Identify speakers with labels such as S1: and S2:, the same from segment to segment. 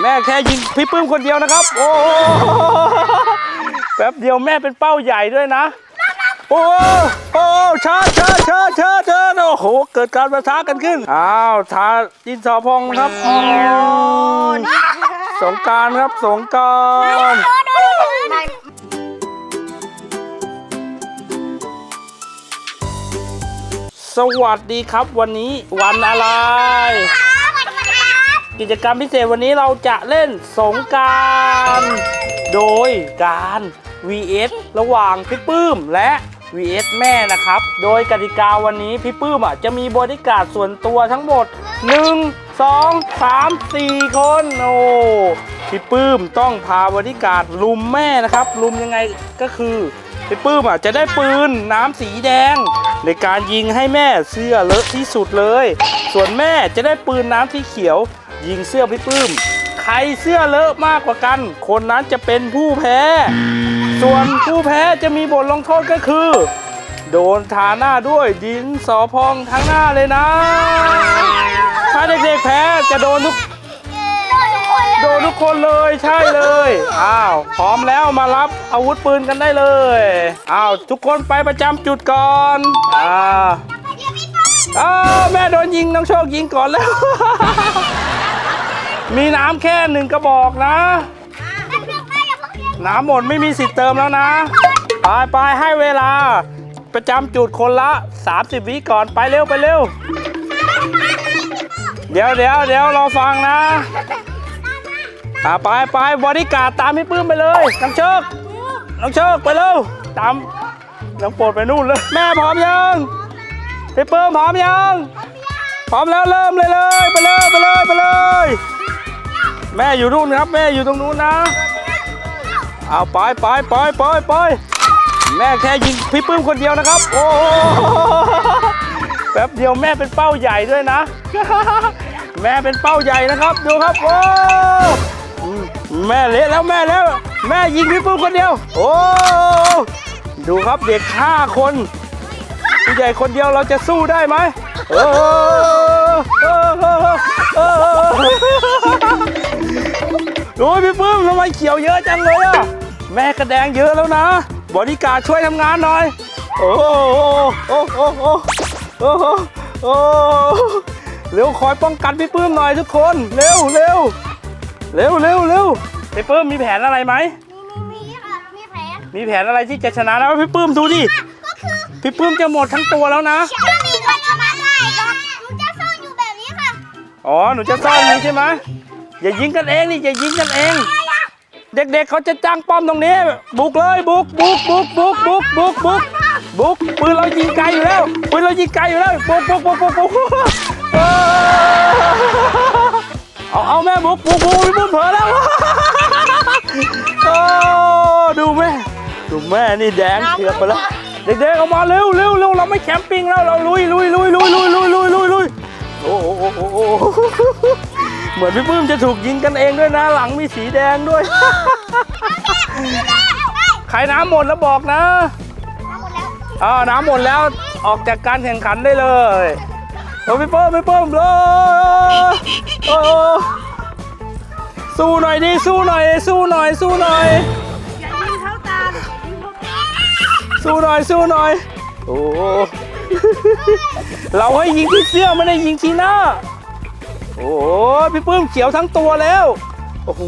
S1: แม่แค่ยิงพี่ปื้มคนเดียวนะครับ โอ้โหแป๊บเดียวแม่เป็นเป้าใหญ่ด้วยนะ โอ้โหโอ้ชาชาชาชาชาโอ้โห เกิดการประทะกันขึ้น อ้าวทาดินสอพองครับอ๋อสงกรารครับสงการสวัสดีครับวันนี้วันอะไร กิจกรรมพิเศษวันนี้เราจะเล่นสงการโดยการ vs ระหว่างพี่ปื้มและ vs แม่นะครับ โดยกติกาวันนี้พี่ปื้มอะจะมีบริการส่วนตัวทั้งหมด 1 2 3 4 คนโอ้พี่ปื้มต้องพาบริการลุมแม่นะครับลุมยังไงก็คือพี่ปื้มอะจะได้ปืนน้ำสีแดง ในการยิงให้แม่เสื้อเลอะที่สุดเลย ส่วนแม่จะได้ปืนน้ำสีเขียว ยิงเสื้อพี่ปื้ม ใครเสื้อเลอะมากกว่ากัน คนนั้นจะเป็นผู้แพ้ ส่วนผู้แพ้จะมีบทลงโทษก็คือ โดนทาหน้าด้วยดินสอพองทั้งหน้าเลยนะ ถ้าเด็กๆแพ้จะโดนทุกโดนทุกคนเลยใช่เลย อ้าวพร้อมแล้วมารับอาวุธปืนกันได้เลย อ้าวทุกคนไปประจำจุดก่อน อ่าอ้าวแม่โดนยิงน้องโชคยิงก่อนแล้ว มีน้ำแค่หนึ่งกระบอกนะ น้ำหมดไม่มีสิทธิ์เติมแล้วนะ ไปไปให้เวลา ประจำจุดคนละ 30 วิก่อนไปเร็วไปเร็ว เดี๋ยวเดี๋ยวเดี๋ยวรอฟังนะอ่าไปไปบริการดตามพี่ปื้มไปเลยน้องโชคน้องโชคไปเร็วตามน้องโปรดไปนู่นเลยแม่พร้อมยังพี่ปื้มพร้อมยังพร้อมแล้วเริ่มเลยเลยไปเลยไปเลยไปเลย แม่อยู่นู่นครับ แม่อยู่ตรงนู้นนะ เอาไปไปไปไปไปแม่แค่ยิงพี่ปื้มคนเดียวนะครับ โอ้โหแป๊บเดียวแม่เป็นเป้าใหญ่ด้วยนะ แม่เป็นเป้าใหญ่นะครับ ดูครับโอ้แม่เละแล้วแม่แล้ว แม่ยิงพี่ปื้มคนเดียว โอ้ดูครับเด็กห้าคนผู้ใหญ่คนเดียวเราจะสู้ได้ไหมเออ เออเออเออดูพี่ปื้มทำไมเขียวเยอะจังเลยอะแม่กระแดงเยอะแล้วนะ บริการช่วยทำงานหน่อย โอ้โหโอ้โหโอ้โหโอ้เร็วคอยป้องกันพี่ปื้มหน่อยทุกคน เร็วเร็วเร็วเร็วเร็วพี่ปื้มมีแผนอะไรไหม
S2: มีมีมีค่ะมีแผล
S1: มีแผนอะไรที่จะชนะแล้วพี่ปื้มดูดิ
S2: ก็คือ
S1: พี่ปื้มจะหมดทั้งตัวแล้วนะ
S2: ถ้ามีคนชนะได้ก็หนูจะซ่อนอยู่แบบนี้ค่ะ
S1: อ๋อ หนูจะซ่อนนี้ใช่ไหม อย่ายิงกันเองนี่อย่ายิงกันเอง เด็กๆเขาจะจ้างป้อมตรงนี้ บุกเลยบุกบุกบุกบุกบุกบุกบุกบุกปืนเรายิงไกลอยู่แล้วปืนเรายิงไกลอยู่แล้วบุกบุกบุกบุกบุกเอาเอาแม่บุกบุกบุกพี่ปื้มเผลอแล้วโอ้ดูแม่ดูแม่นี่แดงเถือกไปแล้วเด็กๆเอามาเร็วเร็วเร็วเราไม่แคมปิ้งแล้วเราลุยลุยลุยลุยลุยลุยลุยลุยลุยโอ้โหโอ้โหโอ้โห เหมือนพี่ปื้มจะถูกยิงกันเองด้วยนะ หลังมีสีแดงด้วย ใครน้ำหมดแล้วบอกนะ
S2: หมดแล้ว
S1: อ่าน้ำหมดแล้วออกจากการแข่งขันได้เลยเอาพี่เปิ้มพี่เปิ้มเลยโอ้สู้หน่อยดิสู้หน่อยสู้หน่อยสู้หน่อย
S2: อย่ายิงเข้าตายิงเข้าตา
S1: สู้หน่อยสู้หน่อยโอ้เราให้ยิงที่เสื้อไม่ได้ยิงที่หน้า โอ้พี่ปื้มเขียวทั้งตัวแล้วโอ้โห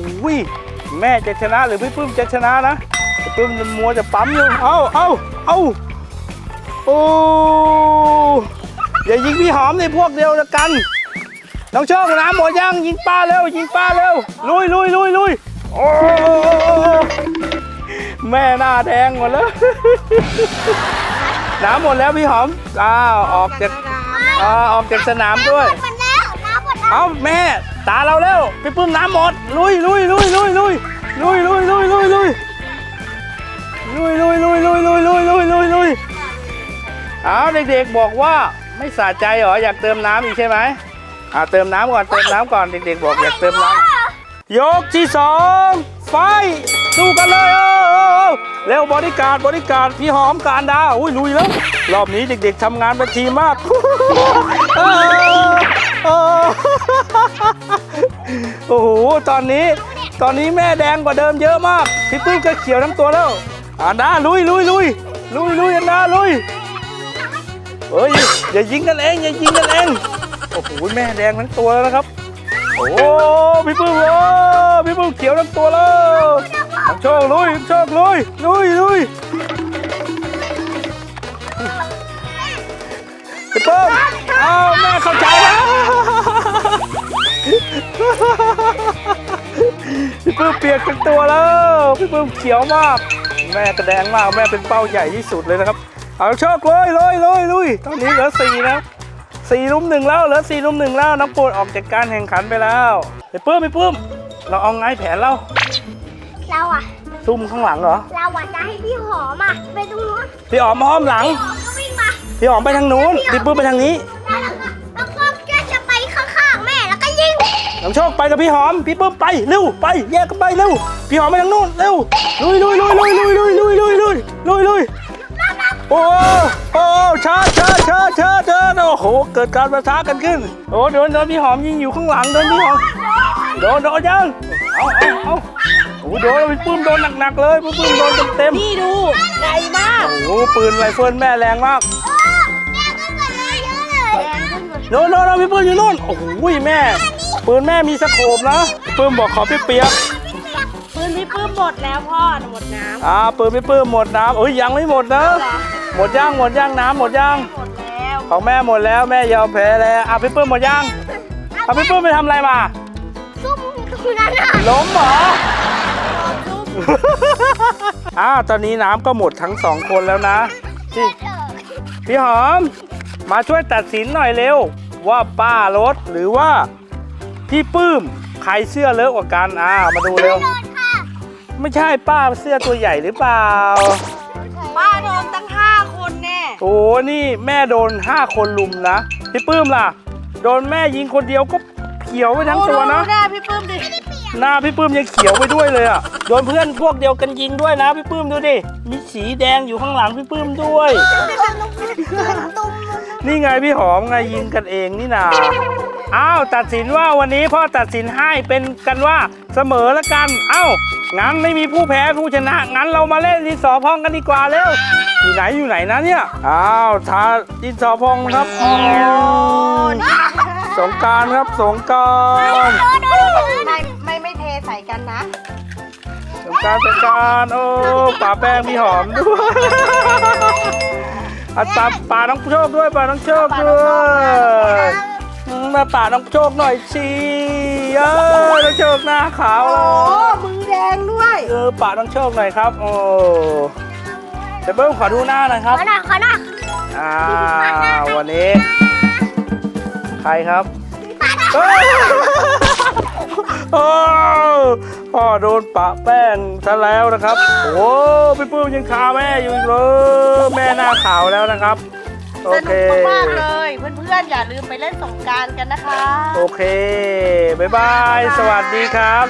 S1: แม่จะชนะหรือพี่ปื้มจะชนะนะพี่ปื้มมัวจะปั๊มอยู่เอาเอาเอาโอ้อย่ายิงพี่หอมในพวกเดียวกัน น้องโชคน้ำหมดยังยิงป้าเร็วยิงป้าเร็วลุยลุยลุยลุยโอ้แม่หน้าแดงหมดแล้วน้ำหมดแล้วพี่หอมอ้าวออกจากอ่าออกจากสนามด้วย เอาแม่ ตาเราแล้วพี่ปื้มน้ำหมด ลุยลุยลุยลุยลุยลุยลุยลุยลุยลุยลุยลุยลุยลุยลุยลุยลุยลุยลุยเอาเด็กๆบอกว่าไม่สะใจเหรออยากเติมน้ำอีกใช่ไหมอ่าเติมน้ำก่อนเติมน้ำก่อนเด็กๆบอกอยากเติมน้ำยกที่สองไฟสู้กันเลยเออเออเร็วบริการบริการพี่หอมการดาอุ้ยลุยแล้วรอบนี้เด็กๆทำงานเป็นทีมมากเออ โอ้โห ตอนนี้ ตอนนี้แม่แดงกว่าเดิมเยอะมาก พี่ปื้มก็เขียวทั้งตัวแล้วอ่านาลุยลุยลุยลุยลุยอันนาลุยเฮ้ย อย่ายิงกันเอง อย่ายิงกันเอง โอ้โห แม่แดงทั้งตัวแล้วนะครับ โอ้พี่ปื้มโอ้พี่ปื้มเขียวทั้งตัวแล้วน้ำโชคลุยน้ำโชคลุยลุยลุย ปื้มเอาแม่เข้าใจแล้วพี่ปื้มเปียกทั้งตัวแล้ว พี่ปื้มเขียวมาก แม่กระแดงมากแม่เป็นเป้าใหญ่ที่สุดเลยนะครับ เอาโชคเลยเลยเลยลุยตอนนี้เหลือสี่นะสี่ลุมหนึ่งแล้วเหลือสี่ลุมหนึ่งแล้วน้องโปรดออกจากการแข่งขันไปแล้วไปปื้มไปปื้ม เราเอาไงแผนเรา
S2: เราอะ
S1: ซุ่มข้างหลังเหรอ
S2: เราอะจะให้พี่หอมอะไปตรงนู้น
S1: พี่อ๋อมอ้อมหลัง
S2: พี่หอมก็วิ่งมา
S1: พี่อ๋อมไปทางนู้นพี่ปื้มไปทางนี้
S2: แล้วเราก็แล้วก็ก็จะไปข้างๆแม่แล้วก็ยิง
S1: น้องโชคไปกับพี่หอม พี่ปื้มไปเร็วไปแยกกันไปเร็ว พี่หอมไปทางนู้นเร็วลุยลุยลุยลุยลุยลุยลุยลุยลุยลุยลุยโอ้โอ้ชาร์จชาร์จชาร์จชาร์จชาร์จโอ้โห เกิดการประทะกันขึ้น โอ้โดนโดนพี่หอมยิงอยู่ข้างหลังโดนพี่หอมโดนโดนยังเอาเอาเอาโอ้โหโดนพี่ปื้มโดนหนักๆเลยพี่ปื้มโดนเต็ม
S3: นี่ดูใหญ่มาก
S1: ๆโอ้โหปืนไรเฟิลแม่แรงมาก โน่นโน่นโน่นพี่ปื้มอยู่โน่น โอ้โหแม่ ปืนแม่มีสโคปนะพี่ปื้มบอกขอเปียกๆ
S3: ปืนพี่ปื้มหมดแล้วพ่อหมดน้
S1: อ่าปืนพี่ปื้มหมดน้ำเอ้ยยังไม่หมดนะำ
S3: เหรอ
S1: หมดย่างหมดย่างน้ำหมดย่าง
S3: หมดแล้ว
S1: ของแม่หมดแล้วแม่ยอมแพ้แล้วอะพี่ปื้มหมดย่างเอาพี่ปื้มไปทำอะไรมา
S2: ซุ่มตรงนั้นอะ
S1: ล้มเหรออ้าวตอนนี้น้ำก็หมดทั้งสองคนแล้วนะพี่พี่หอม มาช่วยตัดสินหน่อยเร็ว ว่าป้ารถหรือว่าพี่ปื้มใครเสื้อเลอะกว่ากันอ่ามาดูเร็ว
S2: โดนค่ะ
S1: ไม่ใช่ป้าเสื้อตัวใหญ่หรือเปล่า
S3: ป้าโดนตั้งห้าคนแน่
S1: โอ้นี่แม่โดน 5 คนลุมนะ พี่ปื้มล่ะ โดนแม่ยิงคนเดียวก็เขียวไปทั้งตัวนะ
S3: โอ้ดูหน้าพี่ปื้มดิ
S1: หน้าพี่ปื้มยังเขียวไปด้วยเลยอะ โดนเพื่อนพวกเดียวกันยิงด้วยนะพี่ปื้มดูดิ มีสีแดงอยู่ข้างหลังพี่ปื้มด้วย
S2: ตุ้ม
S1: นี่ไงพี่หอมไงยิงกันเองนี่นาอ้าวตัดสินว่าวันนี้พ่อตัดสินให้เป็นกันว่าเสมอละกันเอ้างั้นไม่มีผู้แพ้ผู้ชนะ งั้นเรามาเล่นดินสอพองกันดีกว่าเร็วอยู่ไหนอยู่ไหนนะเนี่ยอ้าวทาดินสอพองครับอ๋อสงกรารครับสงกราร
S3: ไม่ไม่ไม่เทใส่กันนะ
S1: สงกรารสงกรารโอ้ป่าแป้งมีหอมด้วย อัตาป่าน้องโชคด้วยป่าน้องโชคด้วยอืมมาป่าน้องโชคหน่อยสิเออน้องโชคหน้าขาว
S3: โอ้
S1: เลย
S3: มือแดงด้วย
S1: เออป่าน้องโชคหน่อยครับ โอ้เดี๋ยวเบิ้มขอดูหน้าหน่อยครับ
S2: ขอหน่อยขอหน่อย
S1: อ่าวันนี้ ใครครับเฮ้ยโอ้ พ่อโดนปะแป้งซะแล้วนะครับ โอ้พี่ปื้มยังคาแม่อยู่อีกเลยแม่หน้าขาวแล้วนะครับ โอ
S3: ส
S1: เค
S3: นุกมากๆเลย เพื่อนๆ อย่าลืมไปเล่นสงกรารกันนะคะ
S1: โอเค บ๊ายบาย สวัสดีครับ